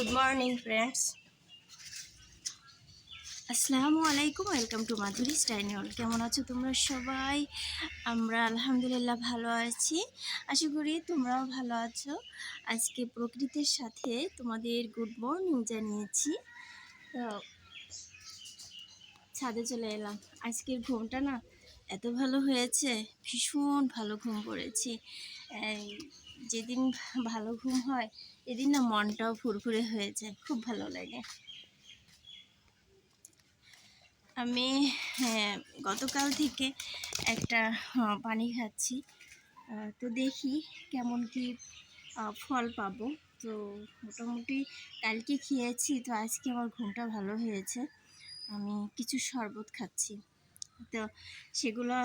Good morning friends আসসালামু আলাইকুম, welcome to মাধুরী স্টাইনিয়ল কেমন আছো তোমরা সবাই? আমরা আলহামদুলিল্লাহ ভালো আছি। আশা করি তোমরাও ভালো আছো। আজকে প্রকৃতির সাথে তোমাদের গুড মর্নিং জানিয়েছি। তো, ছাদে চলে এলাম। আজকের ঘুমটা না এত ভালো হয়েছে, ভীষণ ভালো ঘুম পড়েছি। যেদিন ভালো ঘুম হয় এদিন না মনটাও ফুরফুরে হয়ে যায় খুব ভালো লাগে। আমি হ্যাঁ, গতকাল থেকে একটা পানি খাচ্ছি। তো দেখি কেমন কি ফল পাবো। তো মোটামুটি কালকে খেয়েছি তো আজকে আমার ঘুমটা ভালো হয়েছে। আমি কিছু শরবত খাচ্ছি। তো সেগুলো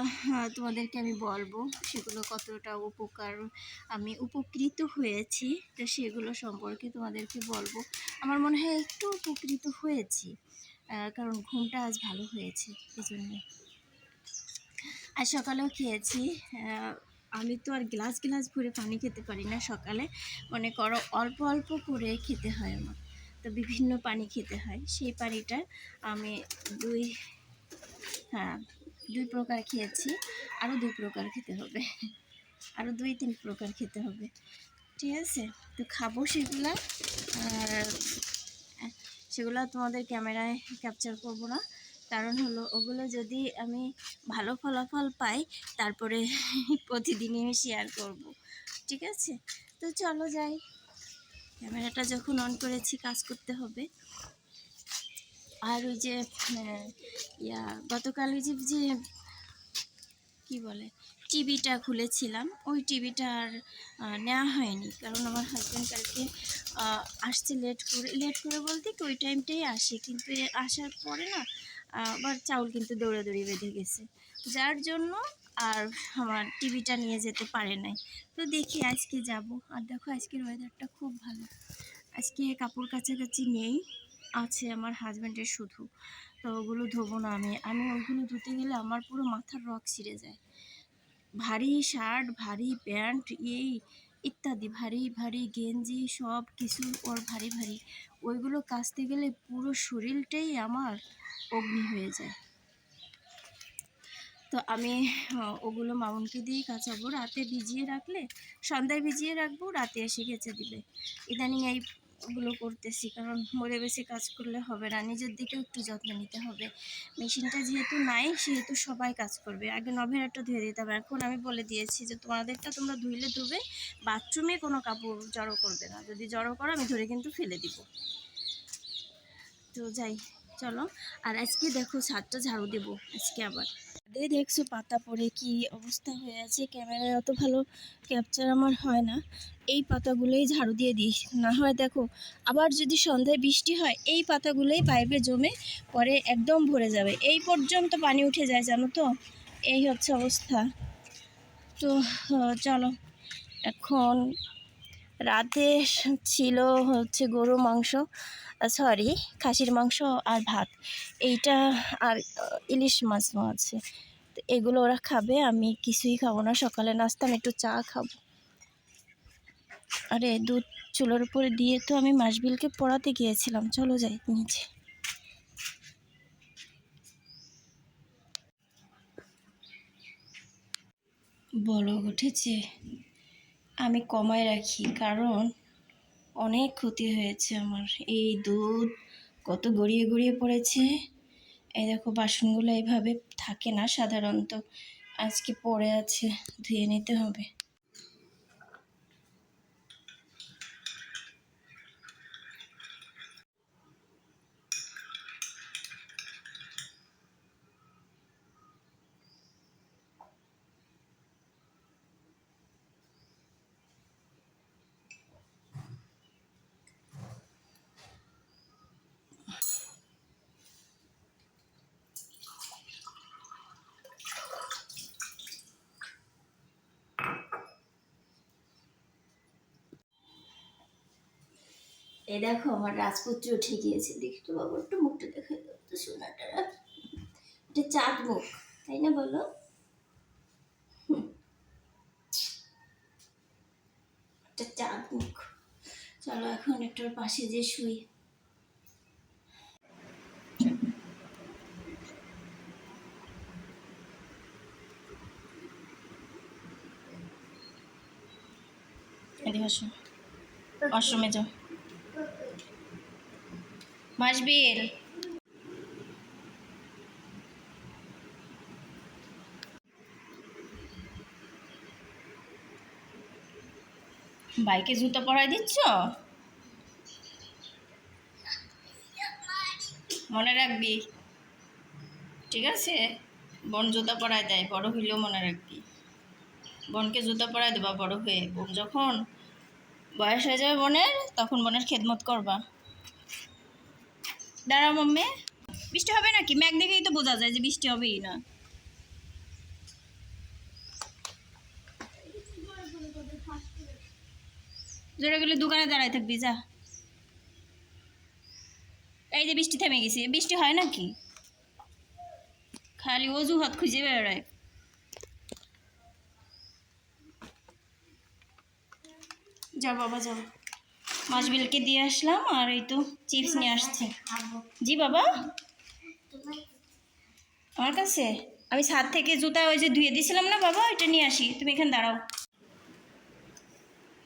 তোমাদেরকে আমি বলব। সেগুলো কতটা উপকার, আমি উপকৃত হয়েছি, তো সেগুলো সম্পর্কে তোমাদেরকে বলব। আমার মনে হয় একটু উপকৃত হয়েছি কারণ ঘুমটা আজ ভালো হয়েছে এই জন্যে আর সকালেও খেয়েছি আমি তো আর গ্লাস গ্লাস ভরে পানি খেতে পারি না সকালে। মনে করো অল্প অল্প করে খেতে হয় আমার। তো বিভিন্ন পানি খেতে হয়, সেই পানিটা আমি দুই হ্যাঁ দুই প্রকার খেয়েছি। আরও দুই প্রকার খেতে হবে। আরও দুই, তিন প্রকার খেতে হবে। ঠিক আছে? তো খাব সেগুলা। আর সেগুলো তোমাদের ক্যামেরায় ক্যাপচার করব না। কারণ হলো ওগুলো যদি আমি ভালো ফলাফল পাই, তারপরে প্রতিদিনই আমি শেয়ার করব। ঠিক আছে? তো চলো যাই। ক্যামেরাটা যখন অন করেছি, কাজ করতে হবে। আর ওই যে ইয়া, গতকাল ওই যে যে, কী বলে, টিভিটা খুলেছিলাম, ওই টিভিটা আর নেওয়া হয়নি। কারণ আমার হাজব্যান্ড কালকে আসছে লেট করে লেট করে বলতে কি, ওই টাইমটাই আসে। কিন্তু আসার পরে না, আবার চাউল কিন্তু দৌড়াদৌড়ি বেঁধে গেছে। যার জন্য আর আমার টিভিটা নিয়ে যেতে পারে নাই। তো দেখি আজকে যাব। আর দেখো, আজকের ওয়েদারটা খুব ভালো। আজকে কাপড় কাছাকাছি নেই। আছে আমার হাজব্যান্ডের শুধু। তো ওগুলো ধোবো না আমি। আমি ওগুলো ধুতে গেলে আমার পুরো মাথার রক ছিঁড়ে যায়। ভারী শার্ট ভারী প্যান্ট এই ইত্যাদি, ভারী ভারী গেঞ্জি, সব কিছু ওর ভারী ভারী। ওইগুলো কাচতে গেলে পুরো শরীরটাই আমার অগ্নি হয়ে যায়। তো আমি ওগুলো মামুনকে দিয়েই কাচাবো। রাতে ভিজিয়ে রাখলে, সন্ধ্যায় ভিজিয়ে রাখব, রাতে এসে কেচে দিবে। ইদানিং এইগুলো করতেছি, কারণ মরে বেশি কাজ করলে হবে না। নিজের দিকেও একটু যত্ন নিতে হবে। মেশিনটা যেহেতু নাই, সেহেতু সবাই কাজ করবে। আগে নভেরাটা ধুয়ে দিতে হবে। এখন আমি বলে দিয়েছি যে, তোমাদেরটা তোমরা ধুইলে ধুবে, বাথরুমে কোনো কাপড় জড়ো করবে না। যদি জড়ো করো, আমি ধরে কিন্তু ফেলে দিব। তো যাই। চলো। আর আজকে দেখো ছাদটা ঝাড়ু দেবো, আজকে আবার। ছাদে দেখছ পাতা পড়ে কি অবস্থা হয়ে আছে, ক্যামেরায় অত ভালো ক্যাপচার আমার হয় না। এই পাতাগুলোই ঝাড়ু দিয়ে দিই। না হয় দেখো, আবার যদি সন্ধ্যায় বৃষ্টি হয়, এই পাতাগুলোই পাইপে জমে পরে একদম ভরে যাবে। এই পর্যন্ত পানি উঠে যায়, জানো তো? এই হচ্ছে অবস্থা। তো চলো। এখন রাতে ছিল হচ্ছে গরু মাংস সরি খাসির মাংস আর ভাত। এইটা আর ইলিশ মাছও আছে। তো এগুলো ওরা খাবে, আমি কিছুই খাব না। সকালে নাস্তা, আমি একটু চা খাব। আরে, দুধ চুলোর উপরে দিয়ে তো আমি মাসবিলকে পড়াতে গিয়েছিলাম। চলো যাই নিচে। বলো উঠেছে। আমি কমায় রাখি, কারণ অনেক ক্ষতি হয়েছে আমার। এই দুধ কত গড়িয়ে গড়িয়ে পড়েছে। এই দেখো, বাসনগুলো এইভাবে থাকে না সাধারণত। আজকে পড়ে আছে, ধুয়ে নিতে হবে। এই দেখো, আমার রাজপুত্র উঠে গিয়েছে। দেখি তো বাবা, একটু মুখটা দেখা তো সোনাটা। এটা চাঁদ মুখ, তাই না বলো? চাঁদ মুখ। চলো এখন একটু পাশে যে শুই। এদিকে যাও। মাসবিল। বাইকে জুতো পরাই দিচ্ছ? মনে রাখবি। ঠিক আছে? বোন জুতা পরায় দেয়, বড় হইলেও মনে রাখবি। বোনকে জুতা পরায় দেবা বড় হয়ে। বোন যখন বয়স হয়ে যাবে বোনের, তখন বোনের খেদমত করবা। দাঁড়াও মাম্মে। বৃষ্টি হবে নাকি? ম্যাগ দেখেই তো বোঝা যায় যে বৃষ্টি হবেই না। জোরে গেলে দোকানে দাঁড়ায় থাকবি, যা। এই যে বৃষ্টি থেমে গেছে। বৃষ্টি হয় নাকি? খালি অজুহাত খুঁজে বেড়ায়। যাও বাবা, যাও। মাছবিলকে দিয়ে আসলাম আর এই তো চিপস নিয়ে আসছে। জি বাবা। আমার কাছে? আমি ছাদ থেকে জুতা ওই যে ধুয়ে দিয়েছিলাম না বাবা, ওইটা নিয়ে আসি। তুমি এখানে দাঁড়াও।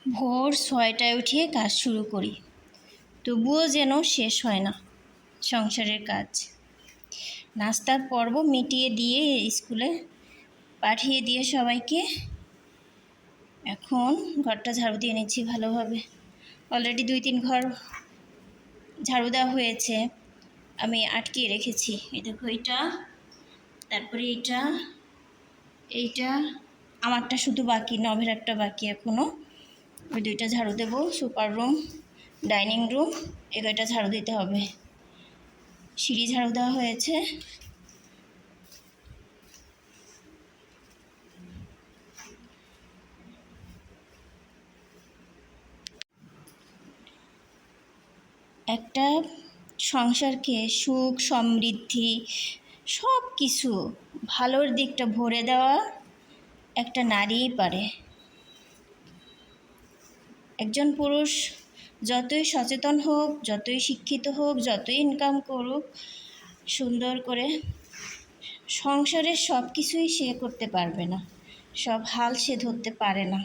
ভোর ছয়টায় উঠিয়ে কাজ শুরু করি। তবুও যেন শেষ হয় না সংসারের কাজ। নাস্তার পর্ব মিটিয়ে দিয়ে স্কুলে পাঠিয়ে দিয়ে সবাইকে। এখন ঘরটা ঝাড়ু দিয়ে নিচ্ছি ভালোভাবে। অলরেডি দুই তিন ঘর ঝাড়ু দেওয়া হয়েছে। আমি আটকিয়ে রেখেছি। এই দেখো এইটা, তারপরে এইটা এইটা, আমারটা শুধু বাকি, নভের একটা বাকি এখনও ওই দুইটা ঝাড়ু দেবো, সুপার রুম, ডাইনিং রুম কয়টা ঝাড়ু দিতে হবে? সিঁড়ি ঝাড়ু দেওয়া হয়েছে। একটা সংসারকে সুখ, সমৃদ্ধি, সব কিছু ভালোর দিকটা ভরে দেওয়া একটা নারীই পারে। একজন পুরুষ যতই সচেতন হোক, যতই শিক্ষিত হোক, যতই ইনকাম করুক, সুন্দর করে সংসারের সব কিছুই সে করতে পারবে না। সব হাল সে ধরতে পারে না।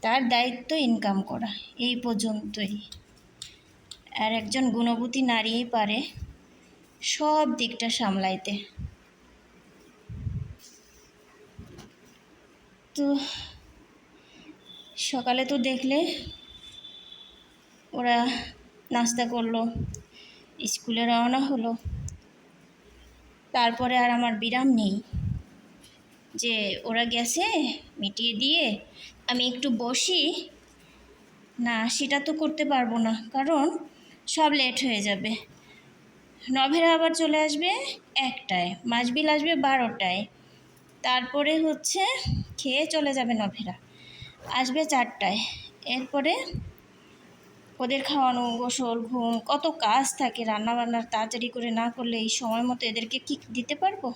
তার দায়িত্ব ইনকাম করা, এই পর্যন্তই। আর একজন গুণবতী নারীই পারে সব দিকটা সামলাইতে। তো সকালে তো দেখলে ওরা নাস্তা করল, স্কুলে রওনা হলো। তারপরে আর আমার বিরাম নেই যে ওরা গেছে মিটিয়ে দিয়ে আমি একটু বসি। না, সেটা তো করতে পারব না, কারণ সব লেট হয়ে যাবে। নভেরা আবার চলে আসবে একটায়, মাসবিল আসবে বারোটায়। তারপরে হচ্ছে খেয়ে চলে যাবে নভেরা। আসবে চারটায়। এরপরে ওদের খাওয়ানো, গোসল, ঘুম, কত কাজ থাকে রান্না বান্নার তাড়াতাড়ি করে না করলে এই সময় মতো এদেরকে কি দিতে পারব?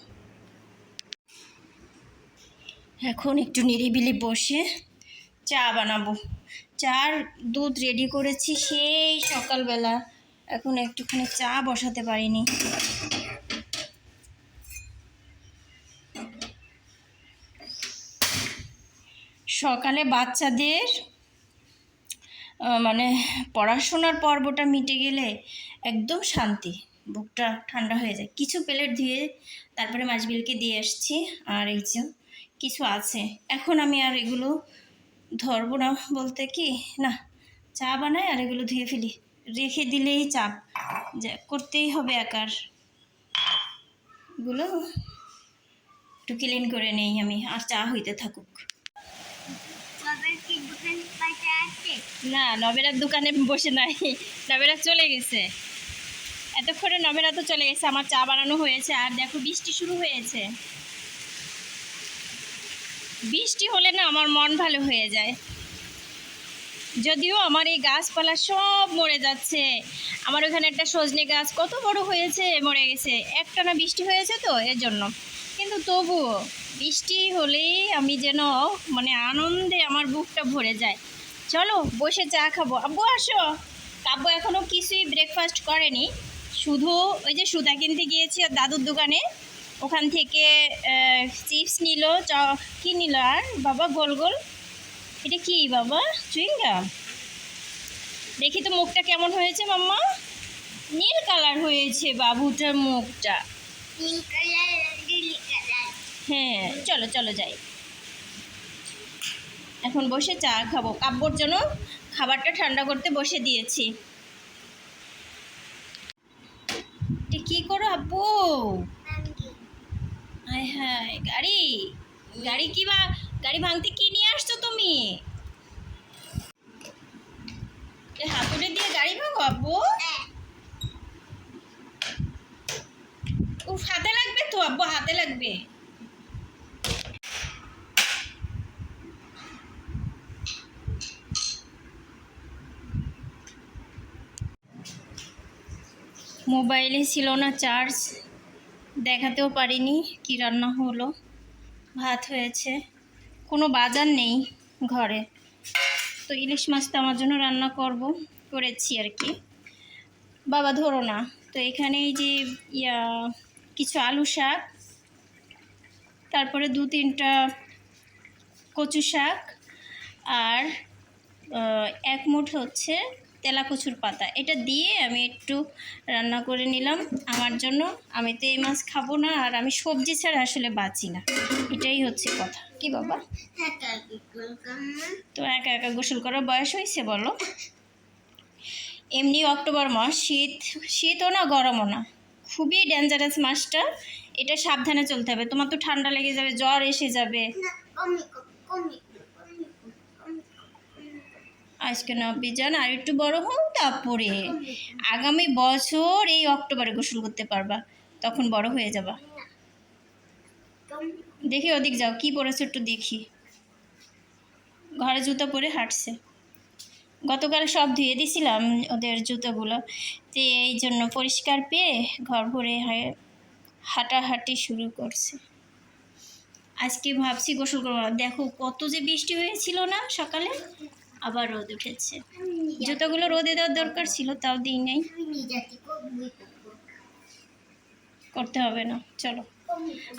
এখন একটু নিরিবিলি বসে চা বানাবো। চার দুধ রেডি করেছি সেই সকালবেলা। এখন একটুখানি চা বসাতে পারিনি। সকালে বাচ্চাদের মানে পড়াশোনার পর্বটা মিটে গেলে একদম শান্তি, বুকটা ঠান্ডা হয়ে যায়। কিছু প্লেট ধুয়ে তারপরে মাছবিলকে দিয়ে আসছি। আর এই যে কিছু আছে। এখন আমি আর এগুলো ধরবো না বলতে কি? না চা বানাই আর এগুলো ধুয়ে ফেলি। রেখে দিলেই চাপ। যা করতেই হবে একার। এগুলো একটু ক্লিন করে নেই আমি আর চা হইতে থাকুক। না নবেরার দোকানে বসে নাই। নবেরা চলে গেছে। এতক্ষণে নবেরা তো চলে গেছে আমার চা বানানো হয়েছে আর দেখো বৃষ্টি শুরু হয়েছে। বৃষ্টি হলে না আমার মন ভালো হয়ে যায়। যদিও আমার এই গাছপালা সব মরে যাচ্ছে। আমার ওখানে একটা সজনে গাছ কত বড় হয়েছে, মরে গেছে। একটানা বৃষ্টি হয়েছে তো, এর জন্য। কিন্তু তবুও বৃষ্টি হলেই আমি যেন মানে আনন্দে আমার বুকটা ভরে যায়। চলো, বসে চা খাব। আব্বু, আসো। আব্বু এখনও কিছুই ব্রেকফাস্ট করেনি। শুধু ওই যে সুতা কিনতে গিয়েছি আর দাদুর দোকানে। ওখান থেকে চিপস নিল চ কী নিল আর? বাবা গোল গোল। এটা কি বাবা? চুইংগাম দেখি তো মুখটা কেমন হয়েছে মাম্মা। নীল কালার হয়েছে বাবুটার মুখটা। হ্যাঁ চলো চলো যাই। এখন বসে চা খাব। কাব্যর জন্য খাবারটা ঠান্ডা করতে বসে দিয়েছি। এটা কি করো আব্বু? হায় গাড়ি? গাড়ি কি বা, গাড়ি ভাঙতে কি নিয়ে আসছো তুমি? হাতুড়ে দিয়ে গাড়ি ভাঙো আব্বু? উফ, হাতে লাগবে তো আব্বু, হাতে লাগবে। মোবাইলে ছিল না চার্জ দেখাতেও পারিনি কি রান্না হলো। ভাত হয়েছে। কোনো বাজার নেই ঘরে। তো ইলিশ মাছটা আমার জন্য রান্না করব, করেছি আর কি। বাবা ধরো না। তো এখানে এই যে ইয়া, কিছু আলু শাক, তারপরে দু তিনটা কচু শাক আর এক মুঠ হচ্ছে তেলা কচুর পাতা। এটা দিয়ে আমি একটু রান্না করে নিলাম। আমার জন্য আমি তো এই মাছ খাব না, আর আমি সবজি ছাড়া আসলে বাঁচি না। এটাই হচ্ছে কথা। কি বাবা? তো একা একা গোসল করার বয়স হয়েছে বলো? এমনি অক্টোবর মাস, শীত, শীতও না, গরমও না। খুবই ডেঞ্জারাস মাসটা এটা সাবধানে চলতে হবে। তোমার তো ঠান্ডা লেগে যাবে, জ্বর এসে যাবে। আজকে নব্বই জন, আর একটু বড় হও তারপরে আগামী বছর এই অক্টোবরে গোসল করতে পারবা, তখন বড় হয়ে যাবা। দেখি ওদিক যাও, কি পরেছো একটু দেখি। ঘরে জুতো পরে হাঁটছে। গতকাল সব ধুয়ে দিছিলাম ওদের জুতোগুলো, তো এই জন্য পরিষ্কার পেয়ে ঘর ভরে হাঁটাহাঁটি শুরু করছে। আজকে ভাবছি গোসল করব। দেখো কত যে বৃষ্টি হয়েছিল না সকালে? আবার রোদ উঠেছে। জুতোগুলো রোদে দেওয়ার দরকার ছিল তাও দিই নাই। করতে হবে না চলো।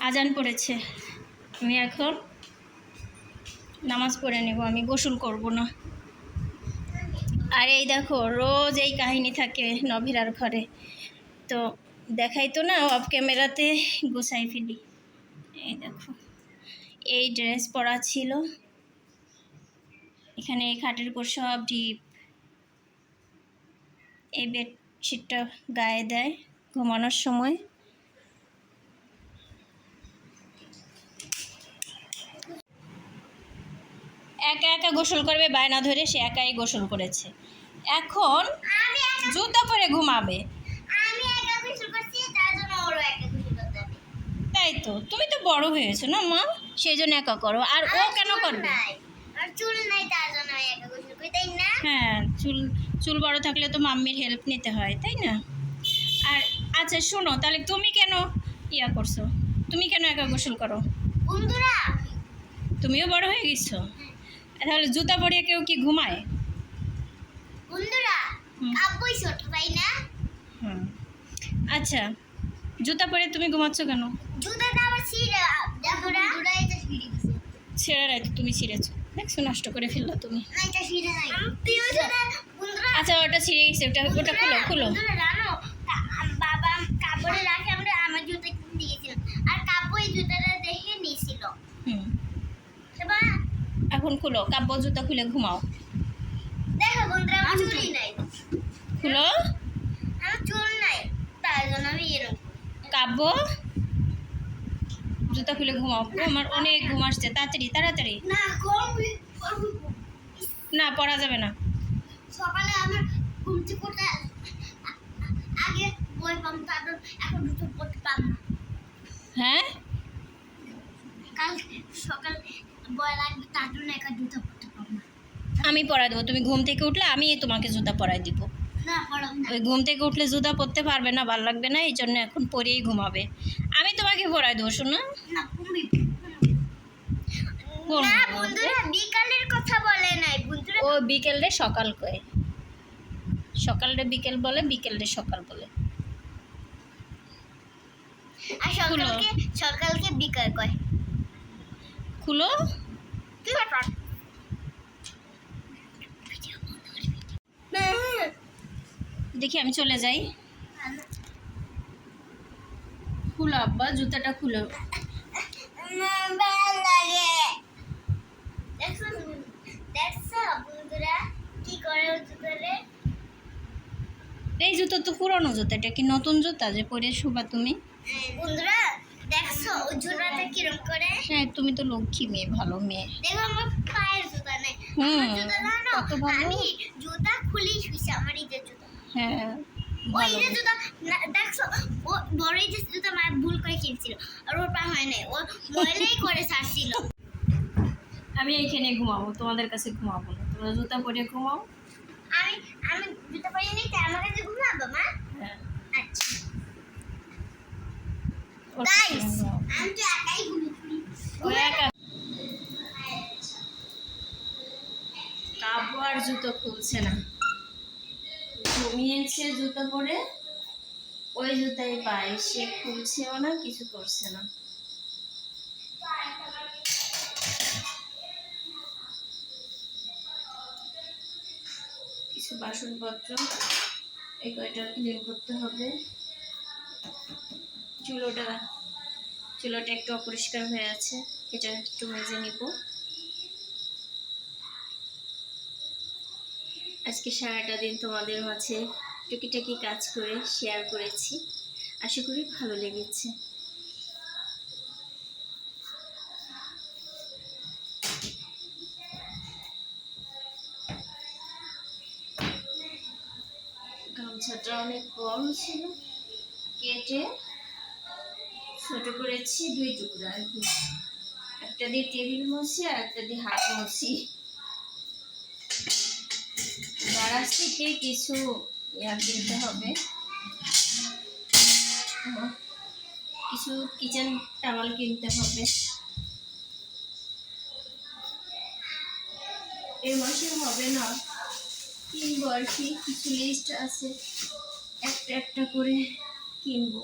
আজান পড়েছে। আমি এখন নামাজ পড়ে নেব আমি গোসল করব না। আর এই দেখো রোজ এই কাহিনী থাকে নভিরার ঘরে। তো দেখাই তো না অফ ক্যামেরাতে গোসাই ফেলি। এই দেখো এই ড্রেস পরা ছিল। এখানে এই খাটের উপর সব ডিপ। এই বেডশিটটা গায়ে দেয় ঘুমানোর সময়। একা একা গোসল করবে বায়না ধরে সে একাই গোসল করেছে। এখন জুতো পরে ঘুমাবে। তাই তো তুমি তো বড় হয়েছো না মা? সেই জন্য একা করো। আর ও কেন করবে? হ্যাঁ চুল চুল বড় থাকলে তো মাম্মির হেল্প নিতে হয় তাই না? আর আচ্ছা শোনো তাহলে তুমি কেন ইয়া করছ? তুমি কেন একা গোসল করো? বন্ধুরা! তুমিও বড় হয়ে গেছো? তাহলে জুতা পরিয়ে কেউ কি ঘুমায়? বন্ধুরা হুম। ছোট তাই না? হুম। আচ্ছা জুতা পরে তুমি ঘুমাচ্ছ কেন? জুতাটা আবার ছিঁড়ে ছিঁড়ে রায় তো তুমি ছিঁড়েছো। দেখছ নষ্ট করে ফেলল তুমি। তুই আচ্ছা ওটা ছিঁড়ে গেছে ওটা ওটা খুলো খুলো। বন্ধুরা জানো কা- আম- বাবা কাপড়ে রাখে আমরা আমার জুতা কিনতে গেছিলাম আর কাব্য এই জুতাটা দেখে নিয়েছিল। এখন খুলো কাব্য জুতা খুলে ঘুমাও। দেখো বন্ধুরা আমার চুলই নাই। খুলো। আমার চুল নাই তার জন্য আমি এরকম। কাব্য? জুতা খুলে ঘুমাও। আমার অনেক ঘুম আসছে তাড়াতাড়ি তাড়াতাড়ি। না পড়া যাবে না। সকালে আমার ঘুম থেকে আগে বই পাম তারপর এখন দুটো পড়তে পাম না। হ্যাঁ? কাল সকাল বই লাগবে তার জন্য একা জুতো পড়তে পাম না। আমি পড়াই দেবো তুমি ঘুম থেকে উঠলে আমি তোমাকে জুতা পরাই দিব। ওই ঘুম থেকে উঠলে জুতা পরতে পারবে না ভালো লাগবে না এই জন্য এখন পরেই ঘুমাবে। আমি তোমাকে পরাই দেবো শোনো। কোন না বন্ধুরা বিকালের কথা বলে নাই বন্ধুরা। ও সকাল কয়। বিকেল বলে সকাল বলে। আর সকালকে সকালকে বিকাল কয়। খুলো। কি ব্যাপার দেখি আমি চলে যাই। খুলো আব্বা জুতাটা খুলো লাগে দেখছ দেখছ বন্ধুরা কি করে করে এই জুতো তো পুরনো জুতা এটা কি নতুন জুতা যে পরে শুবা তুমি? বন্ধুরা দেখছ ওই জুতাটা কিরম করে? হ্যাঁ তুমি তো লক্ষ্মী মেয়ে ভালো মেয়ে। দেখো আমার পায়ের জুতা নেই। হুম, আমার জুতা জানো কত ভালো। আমি জুতা আমার এই যে জুতা। হ্যাঁ ওই যে জুতা না, দেখছ ও বড় এই যে জুতা মা ভুল করে কিনছিল আর ওর পা হয় নাই ও ময়লাই করে ছাড়ছিল। আমি এইখানে ঘুমাবো তোমাদের কাছে ঘুমাবো না তোমরা জুতা পরে ঘুমাও। আমি আমি জুতা পরে নেই তাই আমার কাছে ঘুমাবো মা? হ্যাঁ। আচ্ছা। গাইস আমি তো একাই ঘুমিয়েছি ও একা। কাব্য আর জুতো খুলছে না। ঘুমিয়েছে জুতো পরে ওই জুতাই পায়। সে খুলছেও না কিছু করছে না। বাসনপত্র, এই কয়টা ক্লিন করতে হবে। চুলোটা চুলোটা একটু অপরিষ্কার হয়ে আছে, এটা একটু মেজে নিব। আজকে সারাটা দিন তোমাদের মাঝে টুকিটাকি কাজ করে শেয়ার করেছি। আশা করি ভালো লেগেছে। গামছাটা অনেক বড় ছিল, কেটে ছোট করেছি দুই টুকরা আর কি। একটা দিয়ে টেবিল মুছি আর একটা দিয়ে হাত মুছি। গারাজ থেকে কিছু ইয়া কিনতে হবে। কিছু কিচেন টাওয়াল কিনতে হবে। এই মাসে হবে না। কিনবো আর কি, কিছু লিস্ট আছে, একটা একটা করে কিনবো।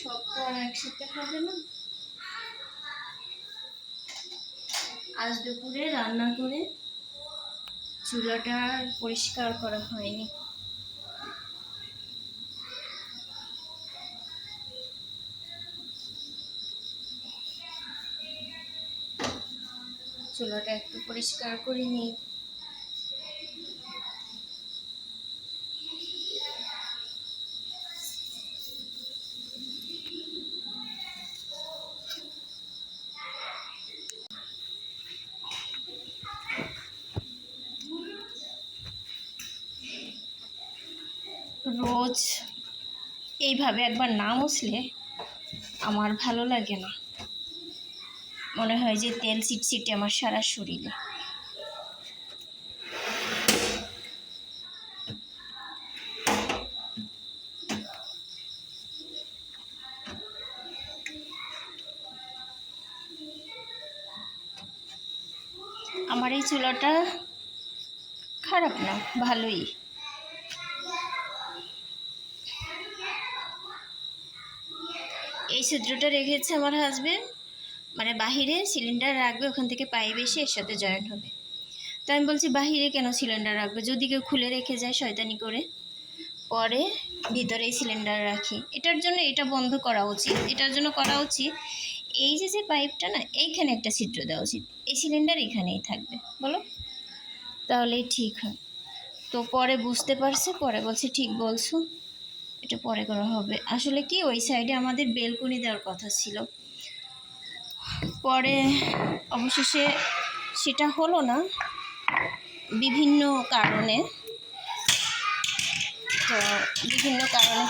সব তো একসাথে হবে না। আজ দুপুরে রান্না করে চুলাটা পরিষ্কার করা হয়নি। চুলাটা একটু পরিষ্কার করে নিই। রোজ এইভাবে একবার না মুছলে আমার ভালো লাগে না। মনে হয় যে তেল চিটচিটে আমার সারা শরীরে। আমার এই চুলাটা খারাপ না, ভালোই এই ছিদ্রটা রেখেছে আমার হাজবেন্ড মানে বাহিরে সিলিন্ডার রাখবে, ওখান থেকে পাইপ এসে এর সাথে জয়েন হবে। তো আমি বলছি, বাহিরে কেন সিলিন্ডার রাখবে? যদি কেউ খুলে রেখে যায় শয়তানি করে। পরে ভিতরে সিলিন্ডার রাখি। এটার জন্য এটা বন্ধ করা উচিত। এটার জন্য করা উচিত, এই যে যে পাইপটা না, এইখানে একটা ছিদ্র দেওয়া উচিত। এই সিলিন্ডার এখানেই থাকবে। বলো? তাহলেই ঠিক হয়। তো পরে বুঝতে পারছে, পরে বলছে, ঠিক বলছো। এটা পরে করা হবে। আসলে কি, ওই সাইডে আমাদের বেলকনি দেওয়ার কথা ছিল। পরে অবশেষে সেটা হলো না, বিভিন্ন কারণে। তো বিভিন্ন কারণে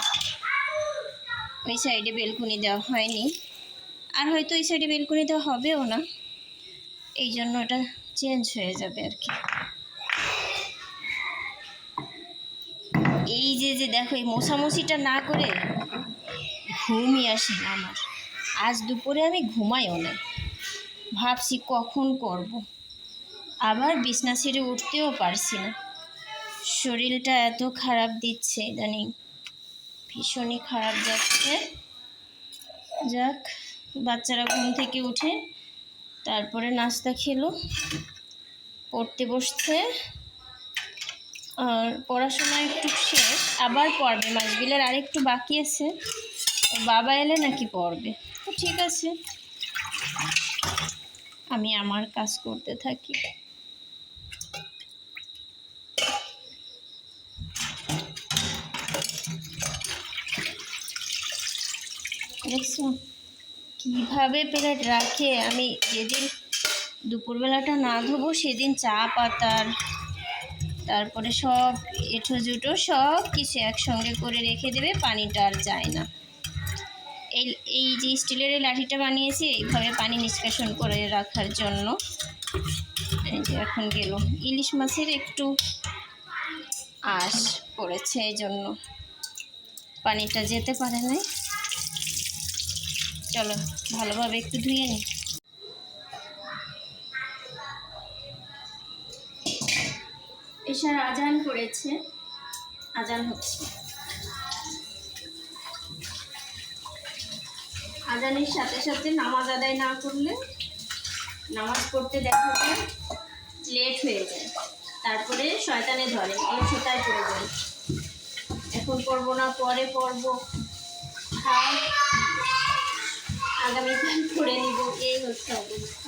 ওই সাইডে বেলকনি দেওয়া হয়নি। আর হয়তো ওই সাইডে বেলকনি দেওয়া হবেও না। এই জন্য ওটা চেঞ্জ হয়ে যাবে আর কি। এই যে যে দেখো, এই মশামশিটা না করে ঘুমই আসে না আমার। আজ দুপুরে আমি ঘুমাইও না ভাবছি কখন করব। আবার বিছনা ছেড়ে উঠতেও পারছি না। শরীরটা এত খারাপ দিচ্ছে ইদানিং ভীষণই খারাপ যাচ্ছে। যাক, বাচ্চারা ঘুম থেকে উঠে তারপরে নাস্তা খেলো। পড়তে বসছে। পড়াশোনা একটু শেষ, আবার পড়বে, মাসবিলের আরেকটু বাকি আছে। বাবা এলে নাকি পড়বে। তো ঠিক আছে। আমি আমার কাজ করতে থাকি। দেখছ? কীভাবে প্লেট রাখে? আমি যেদিন দুপুরবেলাটা না ধোবো, সেদিন চা, পাতার তারপরে সব এঁঠো জুটো সব কিছু একসঙ্গে করে রেখে দেবে, পানিটা আর যায় না। এই এই যে স্টিলের এই লাঠিটা বানিয়েছি, এইভাবে পানি নিষ্কাশন করে রাখার জন্য। এই যে এখন গেল। ইলিশ মাছের একটু আঁশ পড়েছে এই জন্য। পানিটা যেতে পারে নাই। চলো ভালোভাবে একটু ধুয়ে নিই এশার আজান করেছে। আজান হচ্ছে। আজানের সাথে সাথে নামাজ আদায় না করলে নামাজ পড়তে দেখা যায় লেট হয়ে যায়। তারপরে শয়তানে ধরে অলসতায় পড়ে যায়। এখন পড়ব না, পরে পড়ব। আগামীকাল করে নিব, এই হচ্ছে অবস্থা।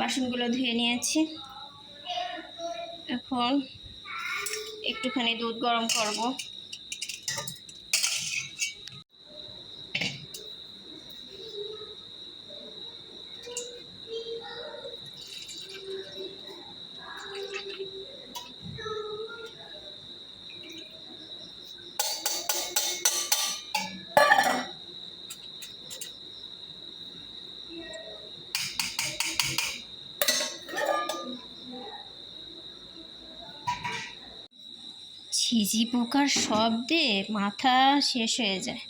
বাসনগুলো ধুয়ে নিয়েছি। এখন একটুখানি দুধ গরম করব। ছিজি পোকার শব্দে মাথা শেষ হয়ে যায়।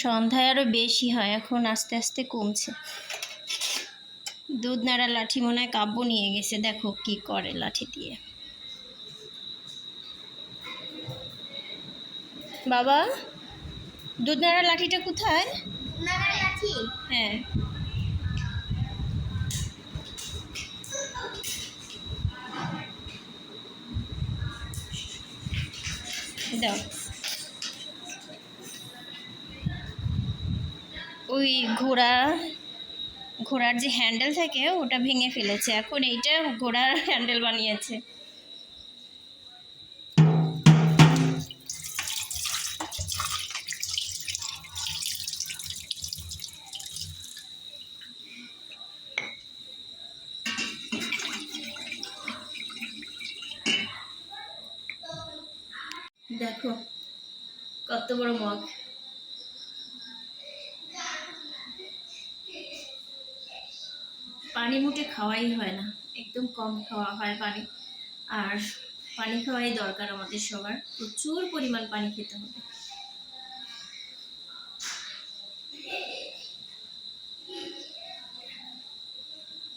সন্ধ্যায় আরও বেশি হয় এখন আস্তে আস্তে কমছে। দুধ নাড়া লাঠি মনে হয় কাব্য নিয়ে গেছে দেখো কি করে লাঠি দিয়ে। বাবা দুধ নাড়া লাঠিটা কোথায়? হ্যাঁ। দাও। ওই ঘোড়া, ঘোড়ার যে হ্যান্ডেল থাকে, ওটা ভেঙে ফেলেছে। এখন এইটা ঘোড়ার হ্যান্ডেল বানিয়েছে। দেখো, কত বড় মগ। পানি মুটে খাওয়াই হয় না, একদম কম খাওয়া হয় পানি। আর পানি খাওয়াই দরকার আমাদের সবার, প্রচুর পরিমাণ পানি খেতে হবে।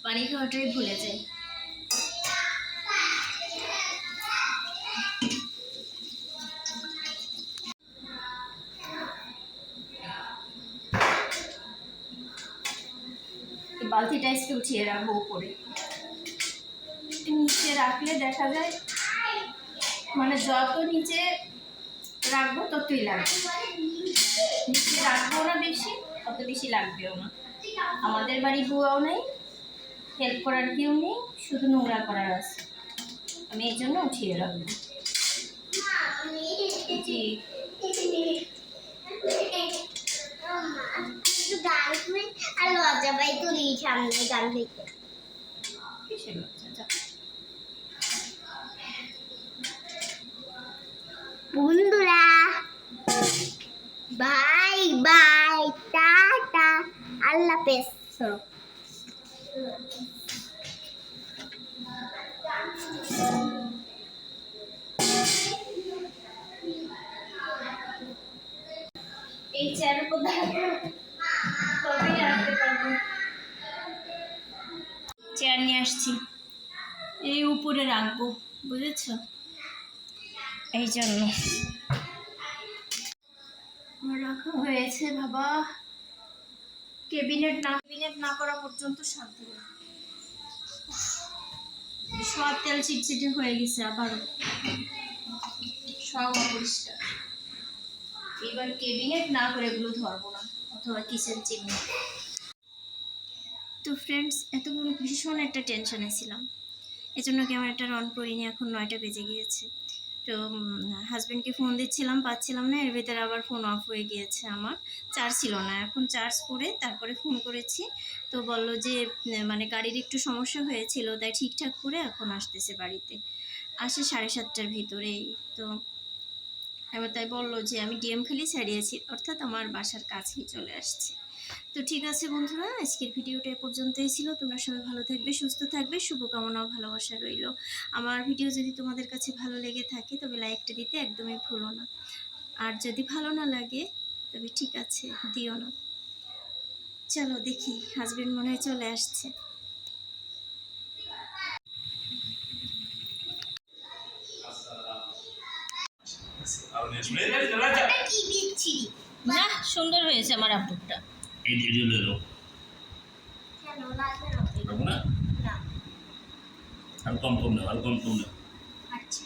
পানি খাওয়াটাই ভুলে যাই। বালতিটা উঠিয়ে রাখব উপরে। নিচে রাখলে দেখা যায় মানে যত নিচে রাখব ততই লাগবে। নিচে রাখব না বেশি, তত বেশি লাগবেও না। আমাদের বাড়ি বুয়াও নেই হেল্প করার কেউ নেই, শুধু নোংরা করার আছে। আমি এই জন্য উঠিয়ে রাখব। জি। গান শুনে আর লজ্জা পাই তুলি সামনে গান থেকে। বন্ধুরা বাই বাই টাটা আল্লাহ হাফেজ। এই উপর দাঁড়াবো চেয়ার নিয়ে আসছি। এই উপরে রাখব, বুঝেছ? এই জন্য। রাখা হয়েছে, বাবা। কেবিনেট না কেবিনেট না করা পর্যন্ত শান্তি। সব তেল চিটচিটে হয়ে গেছে আবার। সব অপরিষ্কার এবার কেবিনেট না করে এগুলো ধরবো না। অথবা কিচেন চিমনি। তো ফ্রেন্ডস এত ভীষণ একটা টেনশনে ছিলাম। এজন্য ক্যামেরাটা অন করিনি, এখন নয়টা বেজে গিয়েছে। তো হাজব্যান্ডকে ফোন দিচ্ছিলাম, পাচ্ছিলাম না, এর ভিতরে আবার ফোন অফ হয়ে গিয়েছে আমার। চার্জ ছিল না, এখন চার্জ করে তারপরে ফোন করেছি। তো বলল যে মানে গাড়ির একটু সমস্যা হয়েছিল, তাই ঠিকঠাক করে এখন আসতেছে বাড়িতে। আসে সাড়ে সাতটার ভিতরেই, তো এবার তাই বলল যে, আমি ডিএম খালি ছাড়িয়েছি অর্থাৎ আমার বাসার কাছেই চলে আসছে। তো ঠিক আছে বন্ধুরা, আজকের ভিডিওটা এ পর্যন্তই ছিল। তোমরা সবাই ভালো থাকবে, সুস্থ থাকবে শুভকামনা ভালোবাসা রইল। আমার ভিডিও যদি তোমাদের কাছে ভালো লেগে থাকে, তবে লাইকটা দিতে একদমই ভুলো না। আর যদি ভালো না লাগে, তবে ঠিক আছে, দিও না। চলো দেখি হাজবেন্ড মনে হয় চলে আসছে কি বিচ্ছিরি না সুন্দর হয়েছে আমার আপুরটা আর কম কম না আর কম কম না আচ্ছা